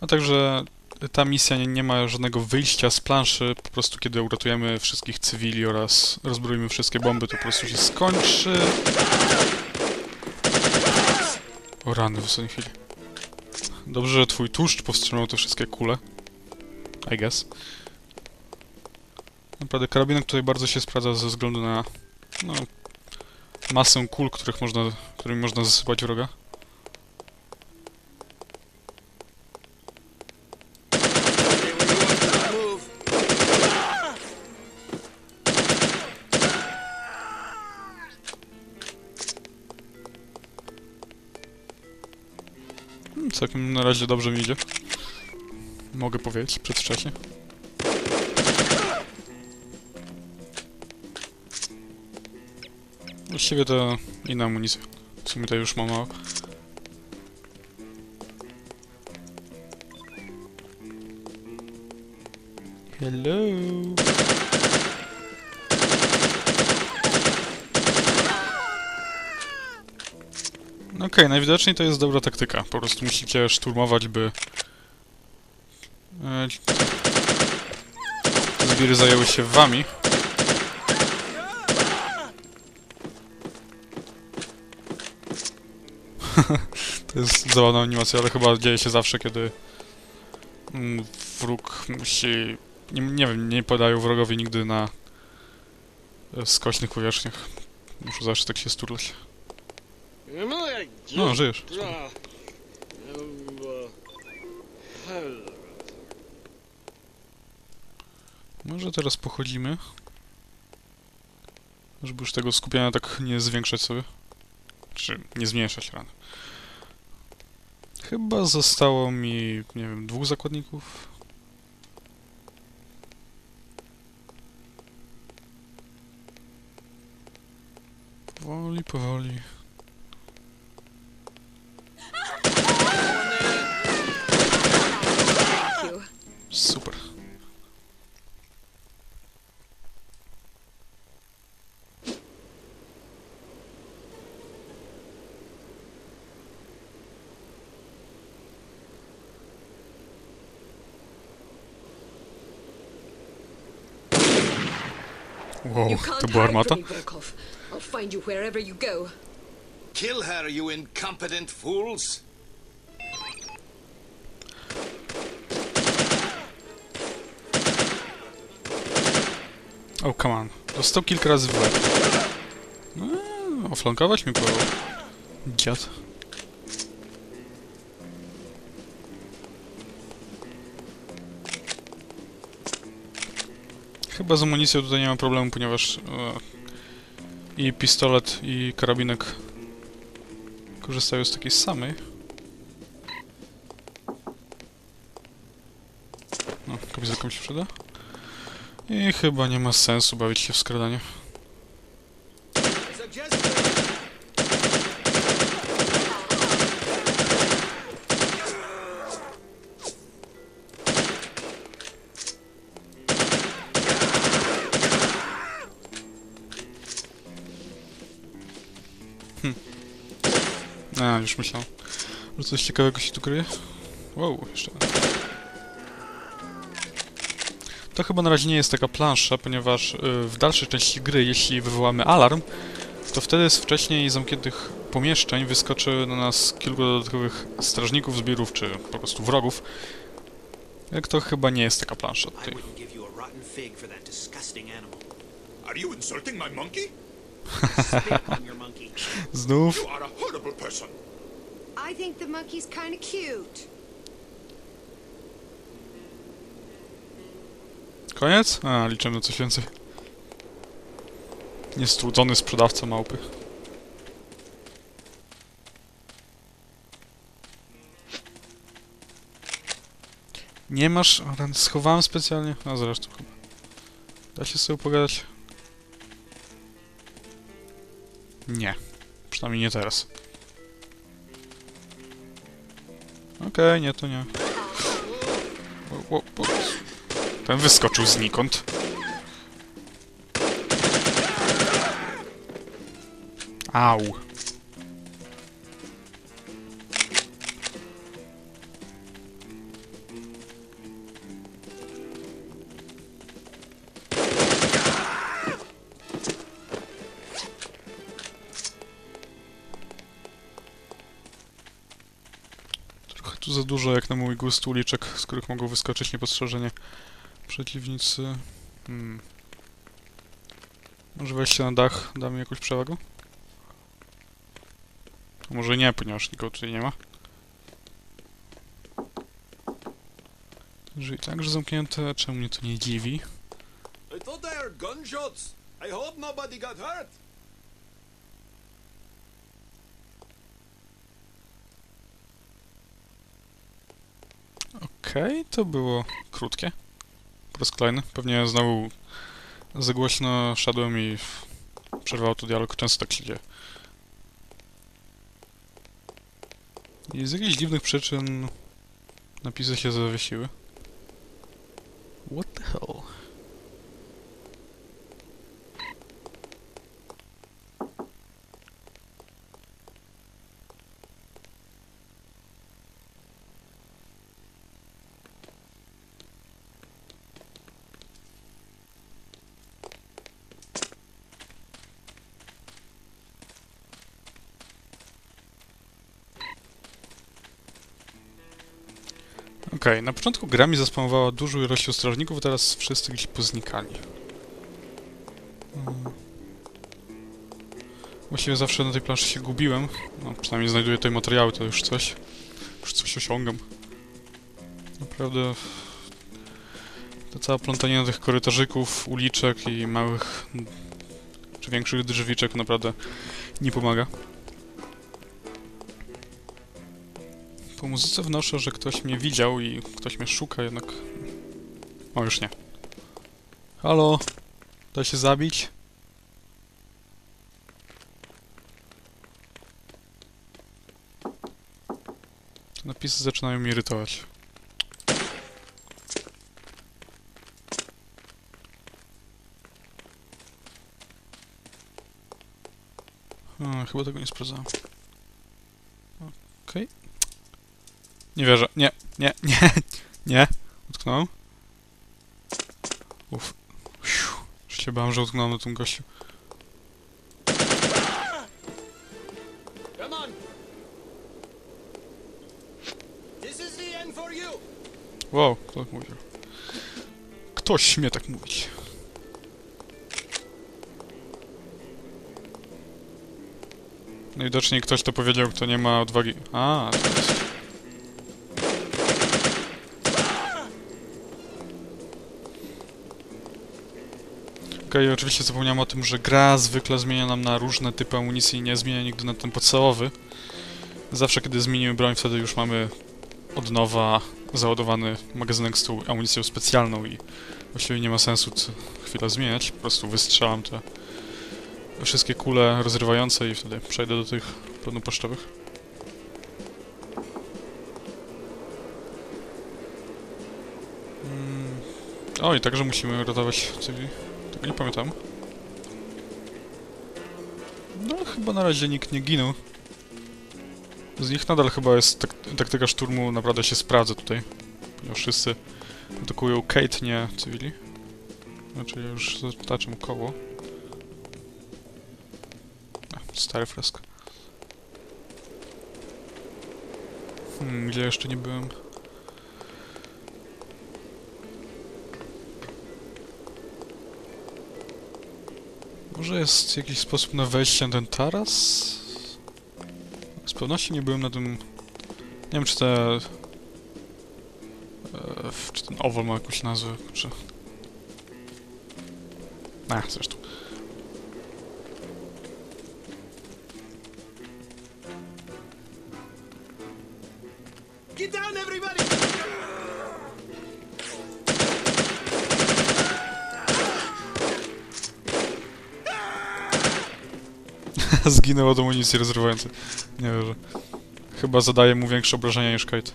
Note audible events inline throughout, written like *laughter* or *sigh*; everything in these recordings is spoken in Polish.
A także ta misja nie, nie ma żadnego wyjścia z planszy, po prostu kiedy uratujemy wszystkich cywili oraz rozbroimy wszystkie bomby, to po prostu się skończy. O rany w ostatniej chwili. Dobrze, że twój tłuszcz powstrzymał te wszystkie kule. I guess. Naprawdę karabinek tutaj bardzo się sprawdza ze względu na no, masę kul, których można, którymi można zasypać wroga. Całkiem na razie dobrze mi idzie. Mogę powiedzieć przedwcześnie. Właściwie to inna amunicja. W sumie to już mam mało. Hello. No Okej, najwidoczniej to jest dobra taktyka. Po prostu musicie szturmować, by... e, Zbiry zajęły się wami. *laughs* to jest zabawna animacja, ale chyba dzieje się zawsze, kiedy mm, wróg musi... Nie, nie wiem, nie podają wrogowi nigdy na e, skośnych powierzchniach. Muszę zawsze tak się sturlać. No, żyjesz. Może teraz pochodzimy. Żeby już tego skupienia tak nie zwiększać sobie. Czy nie zmniejszać rany. Chyba zostało mi, nie wiem, dwóch zakładników. Powoli, powoli. Find you wherever you go. Kill her, you incompetent fools. Oh, come on. Dostał kilka razy w łeb. No, oflankować mi próbował. Dziad. Chyba z amunicją tutaj nie ma problemu, ponieważ e, i pistolet, i karabinek korzystają z takiej samej. No, kamizelka mi się przyda. I chyba nie ma sensu bawić się w skradanie. Hm. A, już myślałem, że coś ciekawego się tu kryje. Wow, jeszcze. To chyba na razie nie jest taka plansza, ponieważ y, w dalszej części gry, jeśli wywołamy alarm, to wtedy z wcześniej zamkniętych pomieszczeń wyskoczy na nas kilku dodatkowych strażników, zbiorów czy po prostu wrogów. Jak to chyba nie jest taka plansza tutaj. *laughs* Znów? You are a horrible person. I think the monkey's kind of cute. Koniec? A, liczymy coś więcej. Niestrudzony sprzedawca małpy. Nie masz... O, ten schowałem specjalnie. A zresztą chyba. Da się sobie pogadać? Nie. Przynajmniej nie teraz. Okej, nie, to nie. O, o, o. Ten wyskoczył znikąd. Au. Trochę tu za dużo jak na mój gust uliczek, z których mogą wyskoczyć niepostrzeżenie przeciwnicy. Hmm. Może wejście na dach da mi jakąś przewagę? Może nie, ponieważ nikogo tutaj nie ma. Drzwi także zamknięte, czemu mnie to nie dziwi? I thought I heard gunshots. I hope nobody got hurt. Okej, to było krótkie. Po raz kolejny. Pewnie znowu za głośno szedłem i przerwał to dialog. Często tak się dzieje. I z jakichś dziwnych przyczyn napisy się zawiesiły. What the hell? Okej, na początku gra mi zaspamowała dużą ilość strażników, teraz wszyscy gdzieś poznikali. Hmm. Właściwie zawsze na tej planszy się gubiłem. No, przynajmniej znajduję tutaj materiały, to już coś. Już coś osiągam. Naprawdę... To cała plątanina tych korytarzyków, uliczek i małych... czy większych drzwiczek naprawdę nie pomaga. Po muzyce wnoszę, że ktoś mnie widział i ktoś mnie szuka, jednak... O, już nie. Halo? Da się zabić? Napisy zaczynają mnie irytować. A, chyba tego nie sprawdzałem. Okej. Nie wierzę. Nie, nie, nie, *laughs* nie. Utknąłem. Uff. Już się bałem, że utknąłem na tym gościu. Wow, kto tak mówił? Ktoś śmie tak mówić. Najwidoczniej ktoś to powiedział, kto nie ma odwagi. A, to jest. Okej, oczywiście zapomniałem o tym, że gra zwykle zmienia nam na różne typy amunicji i nie zmienia nigdy na ten podstawowy. Zawsze kiedy zmienimy broń, wtedy już mamy od nowa załadowany magazynek z tą amunicją specjalną i właściwie nie ma sensu co chwilę zmieniać. Po prostu wystrzelam te wszystkie kule rozrywające i wtedy przejdę do tych pełnopłaszczowych. Mm. O, i także musimy ratować cywili. Nie pamiętam. No, chyba na razie nikt nie ginął. Z nich nadal chyba jest tak, taktyka szturmu naprawdę się sprawdza tutaj. Ponieważ wszyscy atakują Kate, nie cywili. Znaczy ja już zataczam koło. A, stary fresk. Hmm, gdzie jeszcze nie byłem? Może jest jakiś sposób na wejście na ten taras? Z pewnością nie byłem na tym... Nie wiem, czy te... E, czy ten owal ma jakąś nazwę, czy... A, zresztą. Get down, everybody. *laughs* Zginęło od amunicji rozrywającej. Nie wierzę. Chyba zadaje mu większe obrażenia niż Kate.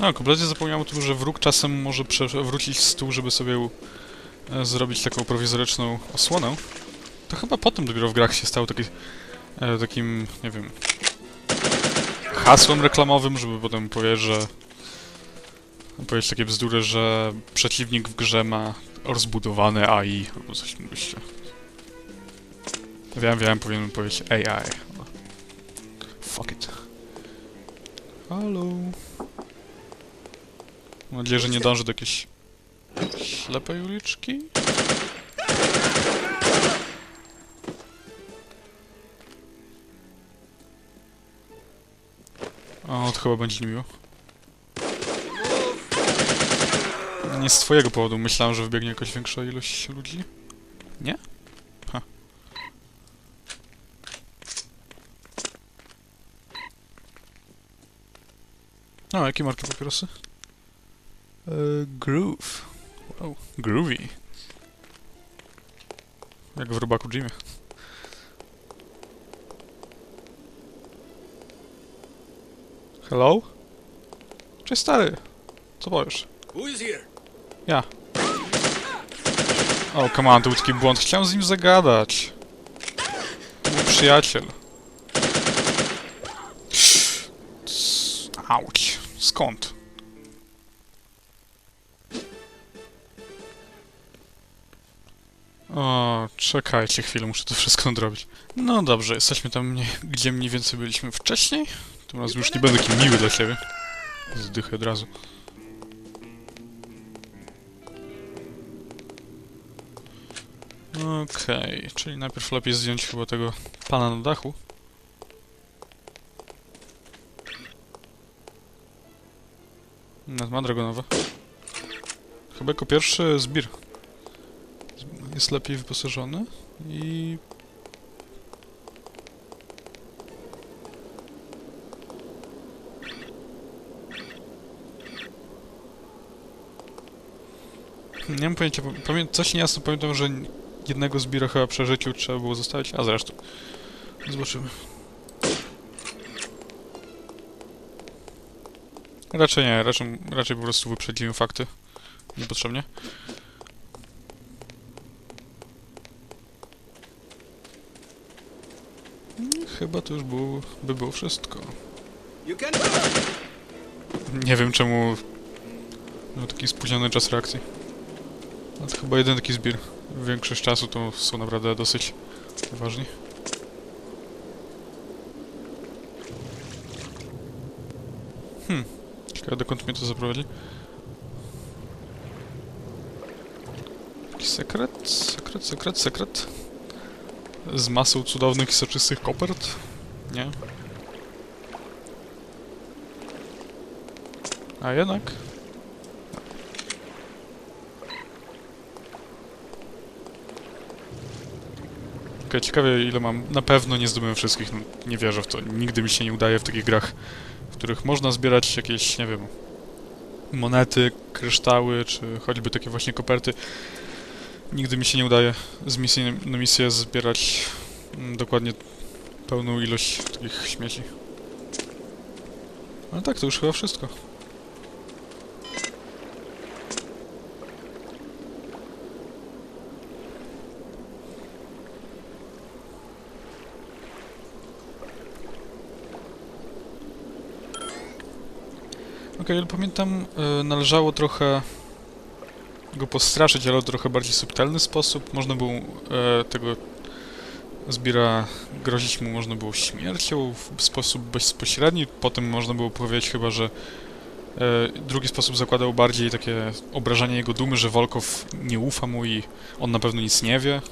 A, kompletnie zapomniałem o tym, że wróg czasem może przewrócić stół, żeby sobie zrobić taką prowizoryczną osłonę. To chyba potem dopiero w grach się stało taki, e, takim, nie wiem, hasłem reklamowym, żeby potem powiedzieć, że powiedzieć takie bzdury, że przeciwnik w grze ma rozbudowane AI albo coś guście. Wiem, wiem, powinienem powiedzieć AI. Fuck it. Halo. Mam nadzieję, że nie dąży do jakiejś ślepej uliczki. O, to chyba będzie niemiło. Nie z twojego powodu. Myślałem, że wybiegnie jakaś większa ilość ludzi. Nie? Ha. O, jakie marki papierosy? Eee, groove. Wow, groovy. Jak w robaku Jimie. Hello? Cześć stary. Co powiesz? Who is here? Ja. O, come on, to był taki błąd. Chciałem z nim zagadać. To był przyjaciel. Auć. Skąd? O, czekajcie chwilę, muszę to wszystko nadrobić. No dobrze, jesteśmy tam, gdzie mniej więcej byliśmy wcześniej. Tym razem już nie będę taki miły dla siebie. Zdychę od razu. Okej, czyli najpierw lepiej zdjąć chyba tego pana na dachu. Nawet ma dragonowe. Chyba jako pierwszy zbir. Jest lepiej wyposażony i... Nie mam pojęcia, pamię coś niejasno pamiętam, że jednego zbira chyba przy życiu trzeba było zostawić, a zresztą. Zobaczymy. Raczej nie, raczej, raczej po prostu wyprzedziłem fakty. Niepotrzebnie. Chyba to już było, by było wszystko. Nie wiem czemu miał taki spóźniony czas reakcji. Ale to chyba jeden taki zbiór. Większość czasu to są naprawdę dosyć ważni. Hmm. Ciekawe dokąd mnie to zaprowadzi. Jakiś sekret? Sekret, sekret, sekret? Z masą cudownych i soczystych kopert? Nie? A jednak. Okej, ciekawie ile mam. Na pewno nie zdobyłem wszystkich. No, nie wierzę w to. Nigdy mi się nie udaje w takich grach, w których można zbierać jakieś, nie wiem, monety, kryształy, czy choćby takie właśnie koperty. Nigdy mi się nie udaje z misji na misję zbierać mm, dokładnie pełną ilość takich śmieci. Ale tak, to już chyba wszystko. Okej, ale pamiętam, y, należało trochę go postraszyć, ale w trochę bardziej subtelny sposób. Można było e, tego zbiera grozić mu można było śmiercią w sposób bezpośredni. Potem można było powiedzieć chyba, że e, drugi sposób zakładał bardziej takie obrażanie jego dumy, że Volkow nie ufa mu i on na pewno nic nie wie.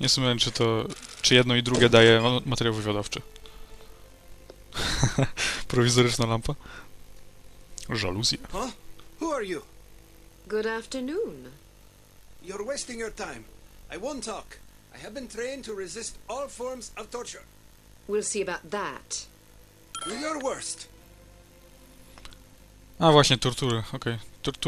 Nie jestem pewien, czy to, czy jedno i drugie daje ma- materiał wywiadowczy. *laughs* Prowizoryczna lampa. Żaluzja. Huh? Who are you? Good afternoon. You're wasting your time. I won't talk. I have been trained to resist all forms of torture. We'll see about that. Do your worst. A właśnie, tortury, okej. Tortury